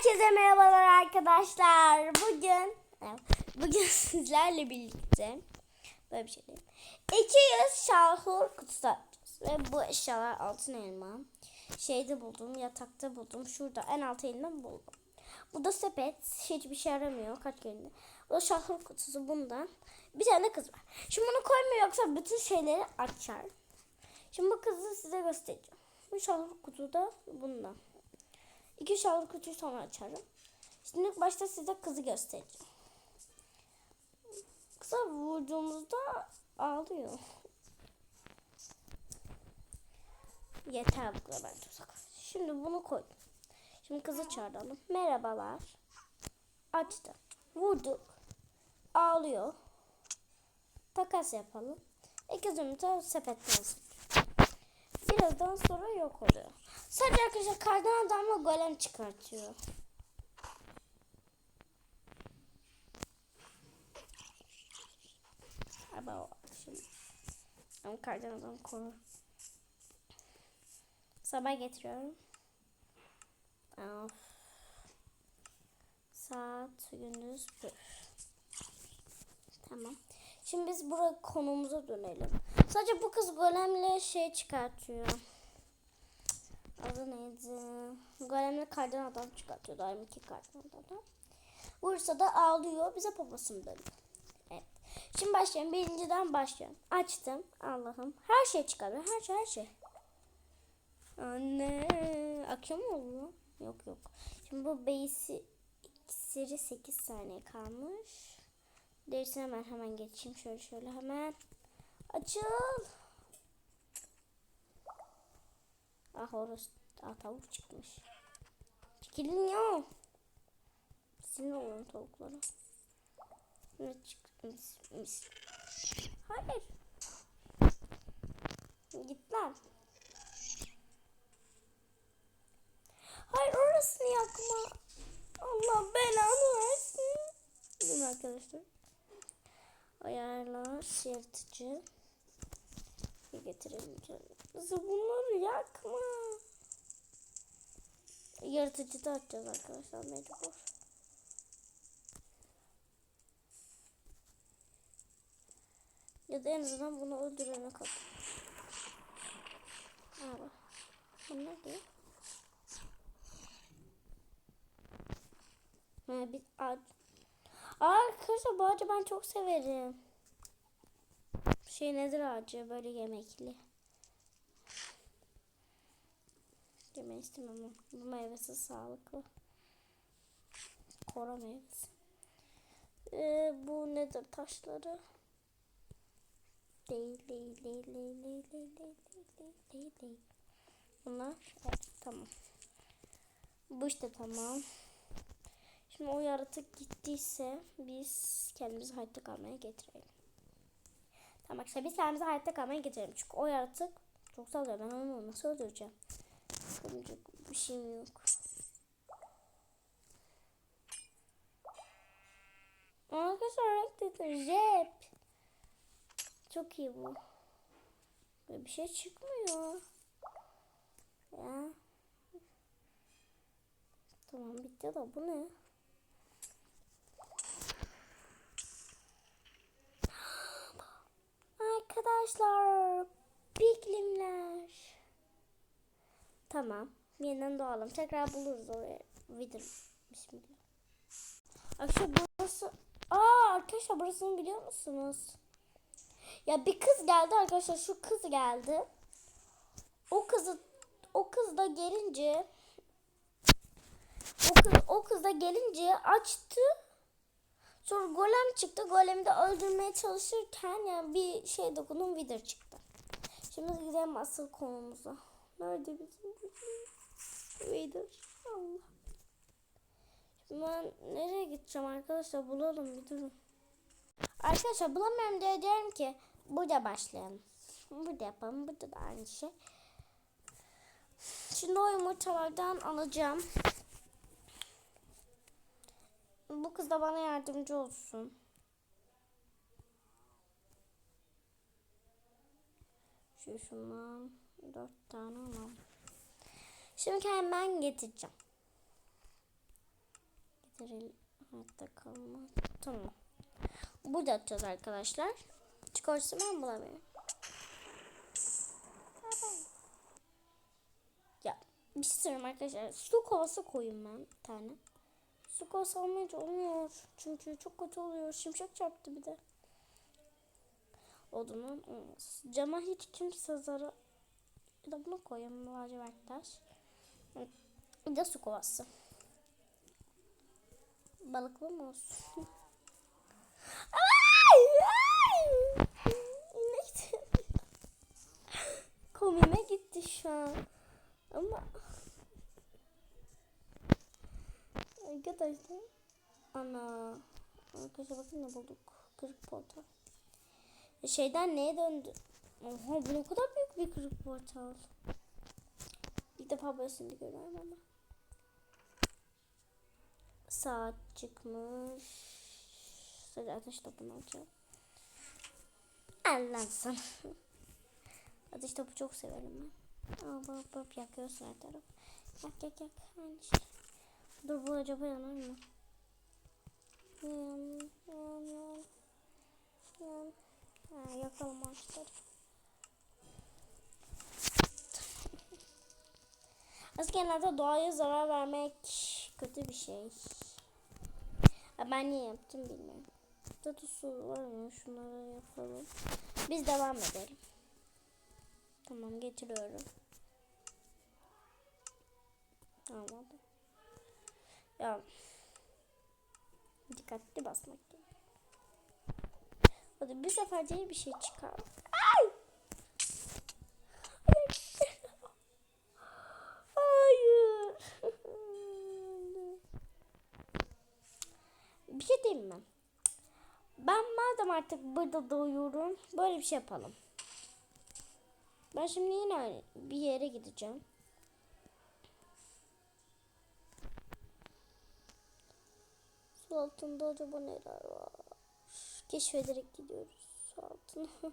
Herkese merhabalar arkadaşlar. Bugün bugün sizlerle birlikte böyle bir şey değil. 200 şahur kutusu. Ve bu eşyalar altın elma. Şeyde buldum, yatakta buldum. Şurada en alt elinden buldum. Bu da sepet. Hiçbir şey aramıyor. Kaç yerinde. Bu da şahur kutusu bundan. Bir tane kız var. Şimdi bunu koymuyor yoksa bütün şeyleri açar. Şimdi bu kızı size göstereceğim. Bu şahur kutu da bundan. İki şahır kutuyu sonra açarım. Şimdi başta size kızı göstereceğim. Kıza vurduğumuzda ağlıyor. Yeter bu kadar ben tuzak. Şimdi bunu koydum. Şimdi kızı çağıralım. Merhabalar. Açtı. Vurduk. Ağlıyor. Takas yapalım. İkizimiz de sepetten alsın. Birazdan sonra yok oluyor. Sadece arkadaşlar kardan adamla golem çıkartıyor. Ama şimdi. Ama kardan adam korur. Sabah getiriyorum. Of. Saat gündüz bir. Tamam. Şimdi biz buraya konumuza dönelim. Sadece bu kız golemle şey çıkartıyor. Adı neydi? Golemle kardan adam çıkartıyor. Daim iki kardan adam. Vursa da ağlıyor. Bize babasını dönüyor. Evet. Şimdi başlayalım. Birinciden başlıyorum. Açtım. Allah'ım. Her şey çıkarıyor. Her şey her şey. Anne. Akşam oldu? Yok yok. Şimdi bu beysi iksiri 8 saniye kalmış. Derisine hemen hemen geçeyim. Şöyle şöyle hemen. Açıl. Ah orası ah, tavuk çıkmış. Çekilin ya. Sinir olun tavuklara. Ne çıkmış? Mis. Hayır. Git lan. Hayır orasını yakma. Allah belanı versin. Değil arkadaşlar? Ayarlar yırtıcı. Getirelim Kızı bunları yakma. Yırtıcı da açacağız arkadaşlar mecbur. Ya da en azından bunu öldürene kadar. Bak. Bu ne diyor? Ha, bir ağaç. Arkadaşlar bu ağacı ben çok severim. Şey nedir ağacı böyle yemekli. Yemeği istemem bu meyvesi sağlıklı. Kora meyvesi. Ee, bu nedir taşları? Değil değil değil değil değil değil değil değil değil değil. Bunlar evet tamam. Bu işte tamam. Şimdi o yaratık gittiyse biz kendimizi hayatta kalmaya getirelim. Tamam arkadaşlar biz kendimizi hayatta kalmaya getirelim. Çünkü o yaratık çok sallıyor. Ben onu nasıl öldüreceğim? Öldürecek bir şeyim yok. Arkadaşlar renk dedi. Rap. Çok iyi bu. Böyle bir şey çıkmıyor. Ya. Tamam bitti de bu ne? Arkadaşlar piklimler. Tamam. Yeniden doğalım. Tekrar buluruz oraya. Vidir. Bismillah. Arkadaşlar burası... Aa arkadaşlar burasını biliyor musunuz? Ya bir kız geldi arkadaşlar. Şu kız geldi. O kızı o kız da gelince o kız, o kız da gelince açtı. Sonra golem çıktı. Golemi de öldürmeye çalışırken yani bir şey dokundum Wither çıktı. Şimdi gidelim asıl konumuza. Nerede bizim Wither? Allah. Şimdi ben nereye gideceğim arkadaşlar? Bulalım bir durun. Arkadaşlar bulamıyorum diye diyorum ki burada başlayalım. Burada yapalım. Burada da aynı şey. Şimdi o yumurtalardan alacağım. Bu kız da bana yardımcı olsun. Şu şundan dört tane alalım. Şimdi hemen getireceğim. Diril hayatta kalma. Tamam. Burada atacağız arkadaşlar. Çıkarsa ben bulamıyorum. Ya bir şey söyleyeyim arkadaşlar. Su kovası koyayım ben bir tane. Su kovası olmayınca olmuyor. Çünkü çok kötü oluyor. Şimşek çarptı bir de. Odunun olmaz. Cama hiç kimse zarar... Bir de bunu koyayım. Lacivert taş. Bir de su kovası. Balıklı mı olsun? Komime gitti şu an. Ama arkadaşlar ana arkadaşlar bakın ne bulduk. Kırık portal. Şeyden neye döndü? Oha bu ne kadar büyük bir kırık portal. İlk defa böylesini görüyorum ama. Saat çıkmış. Sadece ateş topunu alacağım. Allah sana. ateş topu çok severim ben. Aa bak bak yakıyorsun her taraf. Yak yak yak. Aynı şey. Dur bu acaba yanar mı? Yan yan yan. Yan. Ha, yakalım ağaçları. Genelde doğaya zarar vermek kötü bir şey. Ha, Ben niye yaptım bilmiyorum. Tadı su var mı? Şunları yapalım. Biz devam edelim. Tamam getiriyorum. Almadım. Ya dikkatli basmak. Hadi bir sefer bir şey çıkar. Ay! Hayır. bir şey diyeyim mi? Ben madem artık burada doğuyorum böyle bir şey yapalım. Ben şimdi yine bir yere gideceğim. Su altında acaba neler var? Keşfederek gidiyoruz su altına.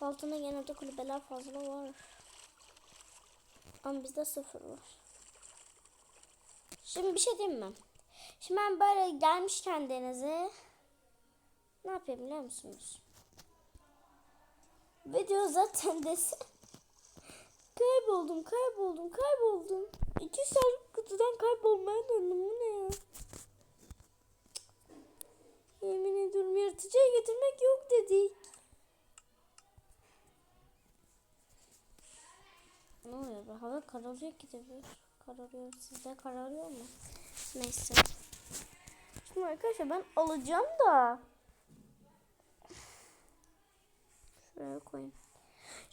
Altında genelde kulübeler fazla var. Ama bizde sıfır var. Şimdi bir şey diyeyim mi? Şimdi ben böyle gelmişken denize ne yapayım biliyor musunuz? Video zaten desin. kayboldum, kayboldum, kayboldum. İki saat kutudan kaybolmaya döndüm. Bu ne ya? Yemin ediyorum yaratıcıya getirmek yok dedik. Ne oluyor? Hava kararıyor ki. Kararıyor. Sizde kararıyor mu? Neyse. Şimdi arkadaşlar ben alacağım da. Şuraya koyayım.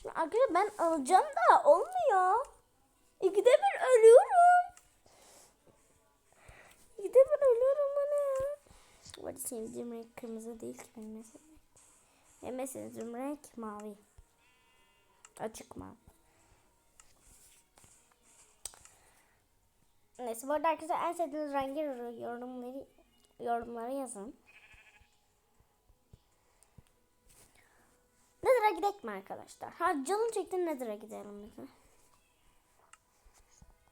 Şimdi arkadaşlar ben alacağım da olmuyor. İkide bir ölüyorum. İkide bir ölüyorum bana. Bu arada sevdiğim renk kırmızı değil ki benim mesela. Benim sevdiğim renk mavi. Açık mavi. Neyse bu arada arkadaşlar en sevdiğiniz rengi yorumları yorumlara yazın. Nether'a gidelim mi arkadaşlar? Ha canım çekti Nether'a gidelim.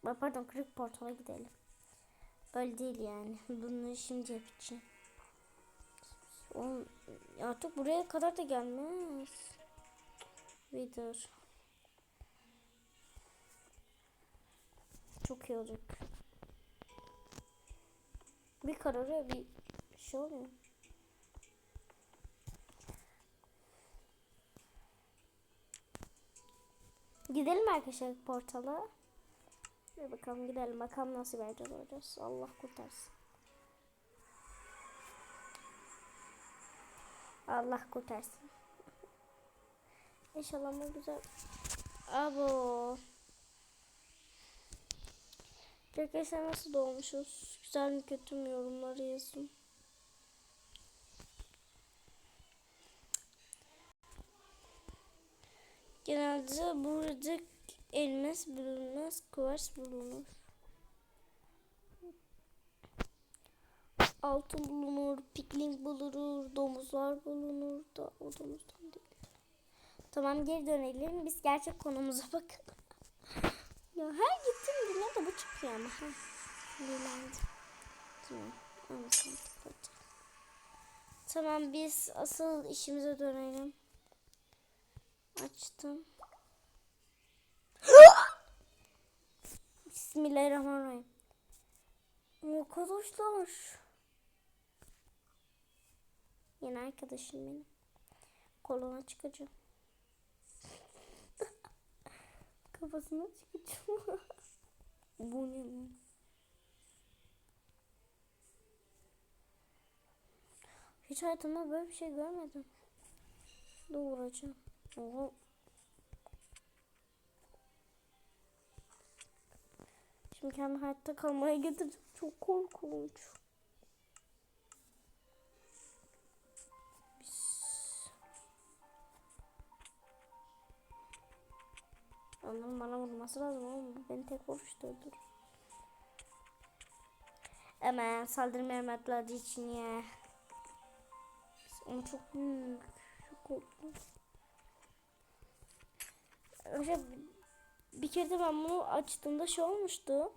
Bak Pardon kırık portala gidelim. Öyle değil yani. Bunu şimdi yapacağım. Oğlum, artık buraya kadar da gelmez. Wither. Çok iyi olacak. Bir kararıyor bir şey oluyor. Gidelim arkadaşlar portala. Bir bakalım gidelim bakalım nasıl vereceğiz olacağız. Allah kurtarsın. Allah kurtarsın. İnşallah bu güzel. Abo. Arkadaşlar nasıl doğmuşuz? Güzel mi kötü mü yorumları yazın. Genelde burada elmas bulunmaz, kuvars bulunur. Altın bulunur, pikling bulunur, domuzlar bulunur da o domuzdan değil. Tamam geri dönelim. Biz gerçek konumuza bakalım. Ya her gittim dinle de bu çıkıyor ama. Ha. Sinirlendim. Tamam. Tamam biz asıl işimize dönelim. Açtım. Bismillahirrahmanirrahim. Arkadaşlar. Yeni arkadaşım benim. Koluna çıkacağım. Kafasına çıkacağım. Bu ne lan? Hiç hayatımda böyle bir şey görmedim. Doğuracağım. Oha. Şimdi kendimi hayatta kalmaya getirdim. Çok korkunç. Onların bana vurması lazım oğlum. Beni tek vuruşta öldürür. Hemen saldırmaya atladığı için ya. Ama çok büyük. Çok korkunç. Önce bir kere de ben bunu açtığımda şey olmuştu.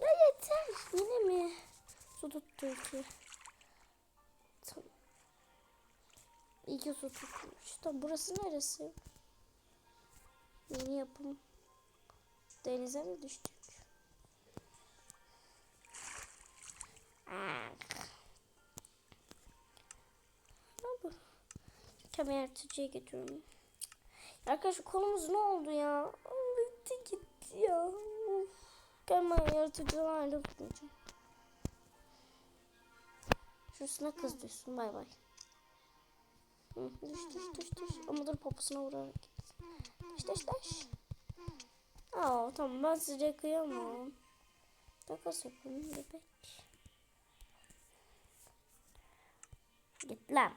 Ya yeter. Yine mi? Su tuttu ki. Tamam. İyi ki su tutmuş. Tamam burası neresi? Yeni yapım. Denize mi düştük? Ah. Ne bu? Kamera tutucuya getiriyorum. Arkadaşlar kolumuz ne oldu ya? Bitti gitti ya. Hemen yaratıcılarla tutmayacağım. Şurasına kız düşsün bay bay. Düş düş düş düş. Ama dur poposuna vurarak. Düş düş düş. Aa tamam ben size kıyamam. Takas yapalım bebek. Git lan.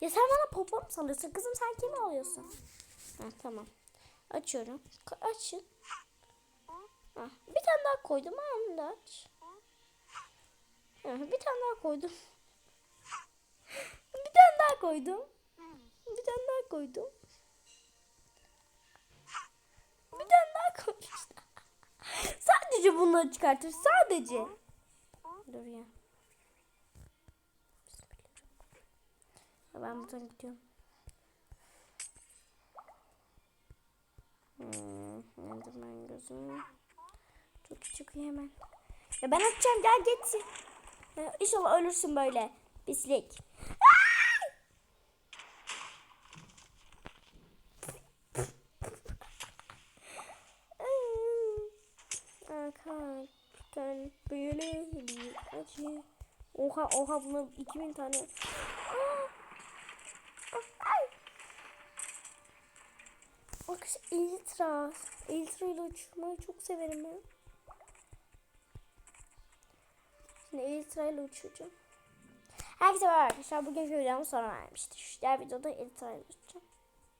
Ya sen bana popo mu sanıyorsun? Kızım sen kimi alıyorsun? Ha, tamam. Açıyorum. Ka- açın. Ha, bir tane daha koydum. Ha, onu da aç. Ha, bir tane daha koydum. Bir tane daha koydum. Bir tane daha koydum. Bir tane daha koydum. Sadece bunları çıkartır. Sadece. Dur ya. Ben buradan gidiyorum. Hmm, Enderman gözü. Çok çıkıyor hemen. Ya ben atacağım gel geçsin. Ya İnşallah ölürsün böyle. Pislik. Kalpten böyle bir acı. Oha oha bunlar 2000 tane. Aa! Ay! Bak şu Elitra. Elitra ile uçmayı çok severim ben. Şimdi Elitra ile uçacağım. Herkese merhaba arkadaşlar. Bugünkü videomu sonra vermiştir. Diğer videoda Elitra ile uçacağım.